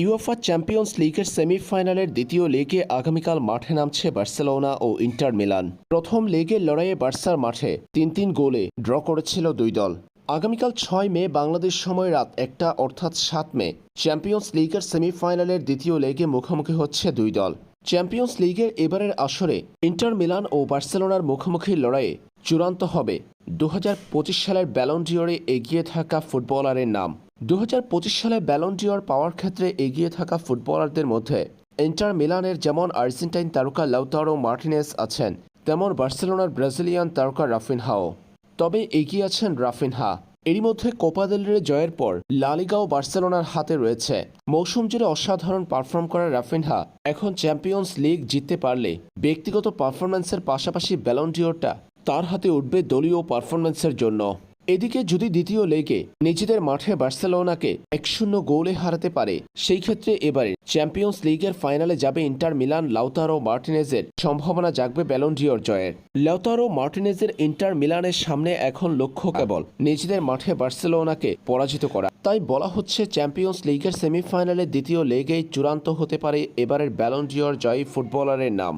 UEFA champions লিগের সেমিফাইনালের দ্বিতীয় লেগে আগামীকাল মাঠে নামছে বার্সেলোনা ও ইন্টার মিলান। প্রথম লেগের লড়াইয়ে বার্সার মাঠে তিন তিন গোলে ড্র করেছিল দুই দল। আগামীকাল ছয় মে বাংলাদেশ সময় রাত একটা অর্থাৎ সাত মে চ্যাম্পিয়ন্স লিগের সেমিফাইনালের দ্বিতীয় লেগে মুখোমুখি হচ্ছে দুই দল। চ্যাম্পিয়ন্স লিগের এবারের আসরে ইন্টার মিলান ও বার্সেলোনার মুখোমুখি লড়াইয়ে চূড়ান্ত হবে দু হাজার পঁচিশ সালের ব্যালন্ডিয়রে এগিয়ে থাকা ফুটবলারের নাম। দু হাজার পঁচিশ সালে ব্যালন্ডিয়র পাওয়ার ক্ষেত্রে এগিয়ে থাকা ফুটবলারদের মধ্যে ইন্টার মিলানের যেমন আর্জেন্টাইন তারকা লাউতারো মার্টিনেস আছেন, তেমন বার্সেলোনার ব্রাজিলিয়ান তারকা রাফিনহাও। তবে এগিয়ে আছেন রাফিনহা। এরই মধ্যে কোপা দেল রে জয়ের পর লালিগাও বার্সেলোনার হাতে রয়েছে। মৌসুম জুড়ে অসাধারণ পারফর্ম করা রাফিনহা। এখন চ্যাম্পিয়ন্স লিগ জিততে পারলে ব্যক্তিগত পারফরম্যান্সের পাশাপাশি ব্যালন্ডিওরটা তার হাতে উঠবে দলীয় পারফরম্যান্সের জন্য। এদিকে যদি দ্বিতীয় লেগে নিজেদের মাঠে বার্সেলোনাকে এক শূন্য গোলে হারাতে পারে, সেই ক্ষেত্রে এবারে চ্যাম্পিয়ন্স লিগের ফাইনালে যাবে ইন্টার মিলান লাউতারো মার্টিনেজের সম্ভাবনা জাগবে ব্যালন্ডিওর জয়ের। লাউতারো মার্টিনেজের ইন্টার মিলানের সামনে এখন লক্ষ্য কেবল নিজেদের মাঠে বার্সেলোনাকে পরাজিত করা। তাই বলা হচ্ছে চ্যাম্পিয়ন্স লিগের সেমিফাইনালে দ্বিতীয় লেগেই চূড়ান্ত হতে পারে এবারের ব্যালন্ডিওর জয়ী ফুটবলারের নাম।